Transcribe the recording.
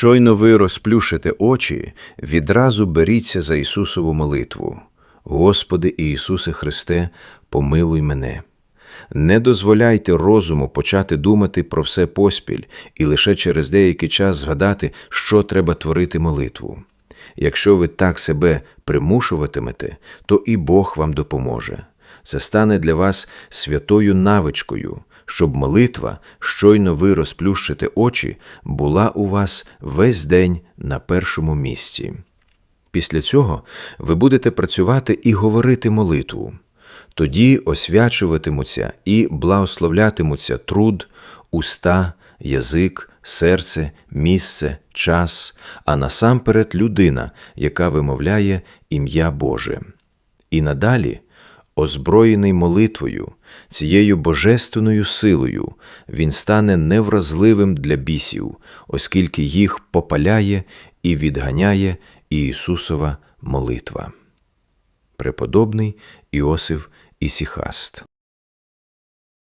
Щойно ви розплющите очі, відразу беріться за Ісусову молитву. Господи Ісусе Христе, помилуй мене. Не дозволяйте розуму почати думати про все поспіль і лише через деякий час згадати, що треба творити молитву. Якщо ви так себе примушуватимете, то і Бог вам допоможе. Це стане для вас святою навичкою, щоб молитва, щойно ви розплющите очі, була у вас весь день на першому місці. Після цього ви будете працювати і говорити молитву. Тоді освячуватимуться і благословлятимуться труд, уста, язик, серце, місце, час, а насамперед людина, яка вимовляє ім'я Боже. І надалі, озброєний молитвою, цією божественною силою, він стане невразливим для бісів, оскільки їх попаляє і відганяє Ісусова молитва. Преподобний Іосиф Ісіхаст